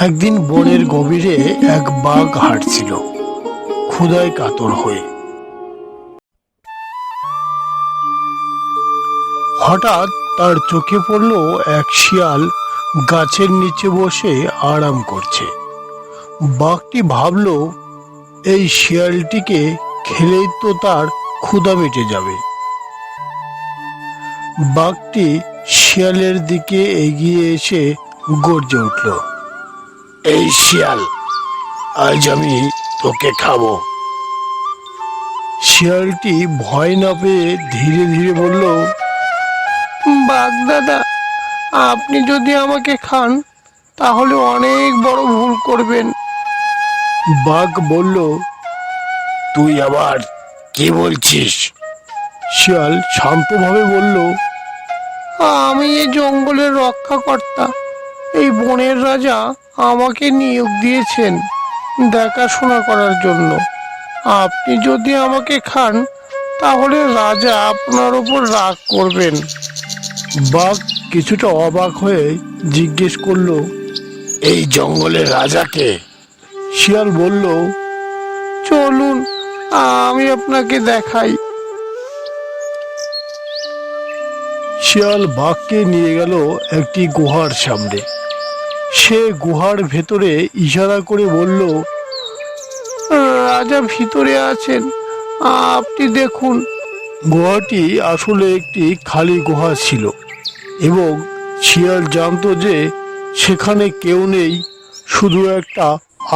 একদিন বনের গভীরে এক বাঘ হাঁটছিল। ক্ষুধায় কাতর হয়ে। হঠাৎ তার চোখে পড়ল এক শিয়াল গাছের নিচে বসে আরাম করছে। বাঘটি ভাবল, এই শিয়ালটিকে খেলেই তো তার ক্ষুধা মেটে যাবে। বাঘটি শিয়ালের দিকে এগিয়ে এসে গর্জে উঠল। এই শিয়াল, আজ আমি তোকে খাব। শিয়ালটি ভয় না পেয়ে ধীরে ধীরে বলল, বাঘ দাদা, আপনি যদি আমাকে খান, তাহলে অনেক বড় ভুল করবেন। বাঘ বলল, তুই আবার কি বলছিস? শিয়াল শান্তভাবে বলল, আমি এই জঙ্গলের রক্ষাকর্তা। এই বনের রাজা আমাকে নিয়োগ দিয়েছেন দেখাশোনা করার জন্য। আপনি যদি আমাকে খান তাহলে রাজা আপনার ওপর রাগ করবেন। বাঘ কিছুটা অবাক হয়ে জিজ্ঞেস করল এই জঙ্গলের রাজাকে শিয়াল বলল চলুন আমি আপনাকে দেখাই। শিয়াল বাঘকে নিয়ে গেল একটি গুহার সামনে। সে গুহার ভেতরে ইশারা করে বলল, রাজা ভিতরে আছেন, আপনি দেখুন। গুহাটি আসলে একটি খালি গুহা ছিল এবং শিয়াল জানতো যে সেখানে কেউ নেই, শুধু একটা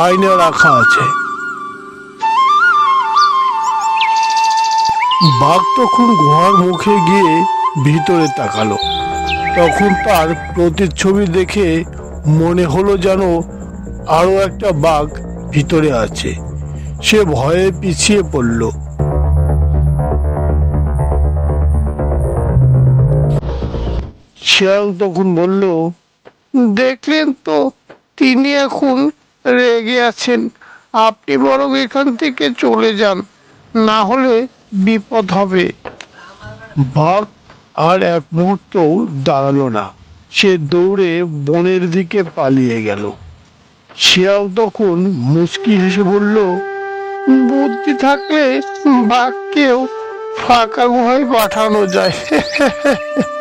আয়না রাখা আছে। বাঘ তখন গুহার মুখে গিয়ে ভিতরে তাকালো। তখন তার প্রতিচ্ছবি দেখে মনে হলো যেন আরও একটা বাঘ ভিতরে আছে। সে ভয়ে পিছিয়ে পড়ল। শিয়াল তখন বলল, দেখলেন তো, তিনি এখন রেগে আছেন। আপনি বরং এখান থেকে চলে যান, না হলে বিপদ হবে। বাঘ আর এক মুহূর্তও দাঁড়াল না। সে দৌড়ে বনের দিকে পালিয়ে গেল। শিয়াল তখন মুচকি হেসে বলল, বুদ্ধি থাকলে বাঘকেও ফাঁকা গুহায় পাঠানো যায়।